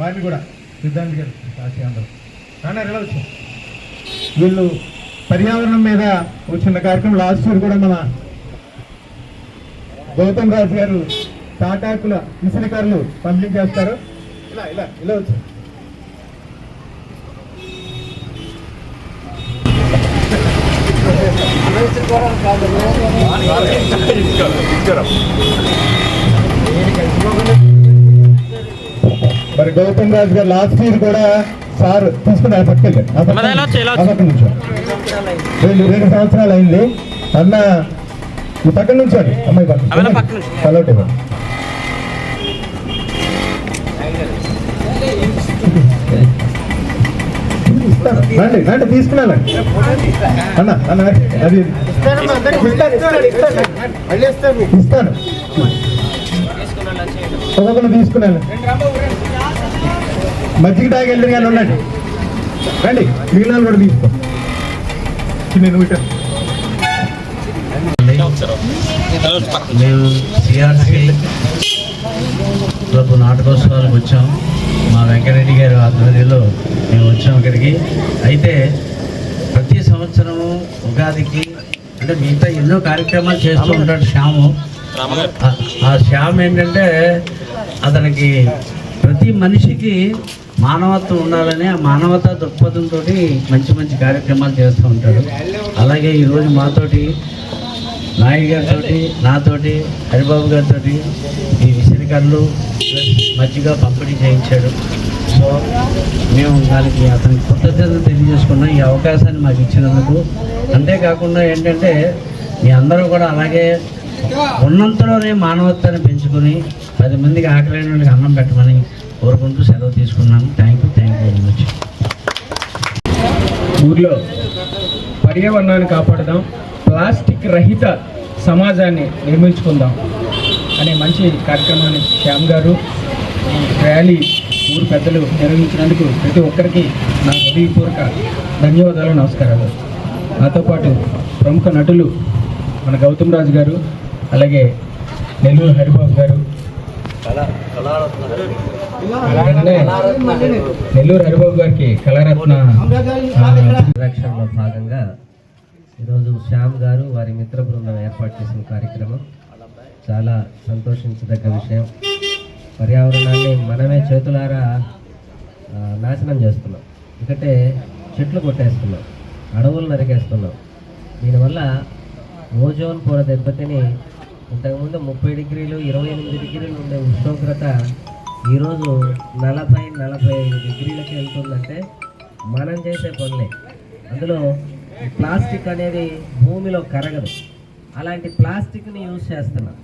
వారిని కూడా సిద్ధాంత్ గారు కాశీ అందరూ. రానా వెళ్ళవచ్చు వీళ్ళు పర్యావరణం మీద వచ్చిన కార్యక్రమం లాస్ట్ ఇయర్ కూడా మన గౌతమ్ రాజు గారు తాటాకుల విసనకారులు పంపిణీ చేస్తారు. ఇలా ఇలా ఇలా వచ్చు మరి గౌతమ్ రాజు గారు లాస్ట్ ఇయర్ కూడా సార్ తీసుకున్నారు పట్టుకెళ్ళి ఆ పక్క- మరి ఎలా వచ్చి- ఎలా ఆ పక్క నుంచో. రెండు రెండు సంవత్సరాలు అయింది. అన్న ఈ పక్కన నుంచోండి అమ్మాయి అమ్మాయి పక్క నుంచి. కలౌట్ ఇవ్వండి ఇస్తాను. రండి రండి తీసుకున్నాను అన్న అన్న అది ఇస్తాను. ఇస్తాను. ఒక్కొక్కరు తీసుకున్నాను. మజ్జిగ తాగి వెళ్ళిన కానీ ఉండండి. రండి మిగిలిన కూడా తీసుకో నేను నువ్వు మేము సిఆర్సి రేపు నాటకోత్సవాలకు వచ్చాం. మా వెంకటరెడ్డి గారి ఆధ్వర్యంలో మేము వచ్చాం ఇక్కడికి అయితే ప్రతి సంవత్సరము ఉగాదికి అంటే మిగతా ఎన్నో కార్యక్రమాలు చేస్తూ ఉంటాడు శ్యాము. ఆ- శ్యామ్ ఏంటంటే అతనికి ప్రతి మనిషికి మానవత్వం ఉండాలని ఆ మానవతా దృక్పథంతో మంచి మంచి కార్యక్రమాలు చేస్తూ ఉంటాడు. అలాగే ఈరోజు మాతోటి నాయి గారితో నాతోటి హరిబాబు గారితో ఈ విసిరికర్లు ప్లస్ మజ్జిగ పంపిణీ చేయించాడు. సో మేము దానికి అతనికి కృతజ్ఞతలు తెలియజేసుకున్నాం. ఈ అవకాశాన్ని మాకు ఇచ్చినందుకు. అంతేకాకుండా ఏంటంటే మీ అందరూ కూడా అలాగే ఉన్నంతలోనే మానవత్వాన్ని పెంచుకొని పది మందికి ఆకలైన వాళ్ళకి అన్నం పెట్టమని కోరుకుంటూ సెలవు తీసుకున్నాను. Thank you thank you very much ఊర్లో పర్యావరణాన్ని కాపాడదాం ప్లాస్టిక్ రహిత సమాజాన్ని నిర్మించుకుందాం అనే మంచి కార్యక్రమాన్ని శ్యామ్ గారు ఈ ర్యాలీ ఊరు పెద్దలు నిర్వహించినందుకు ప్రతి ఒక్కరికి నా హృదయపూర్వక ధన్యవాదాలు నమస్కారాలు. నాతో పాటు ప్రముఖ నటులు మన గౌతమ్ రాజు గారు అలాగే నెల్లూరు హరిబాబు గారు. నెల్లూరు హరిబాబు గారికి కళారత్న భాగంగా ఈరోజు శ్యామ్ గారు వారి మిత్ర బృందం ఏర్పాటు చేసిన కార్యక్రమం. చాలా సంతోషించదగ్గ విషయం. పర్యావరణాన్ని మనమే చేతులారా నాశనం చేస్తున్నాం. ఎందుకంటే చెట్లు కొట్టేస్తున్నాం. అడవులు నరికేస్తున్నాం. దీనివల్ల ఓజోన్ పొర దెబ్బతిని ఇంతకుముందు ముప్పై డిగ్రీలు ఇరవై ఎనిమిది డిగ్రీలు ఉండే ఉష్ణోగ్రత ఈరోజు నలభై నలభై ఐదు డిగ్రీలకి వెళ్తుందంటే మనం చేసే పనులే. అందులో ప్లాస్టిక్ అనేది భూమిలో కరగదు. అలాంటి ప్లాస్టిక్ని యూజ్ చేస్తున్నాం.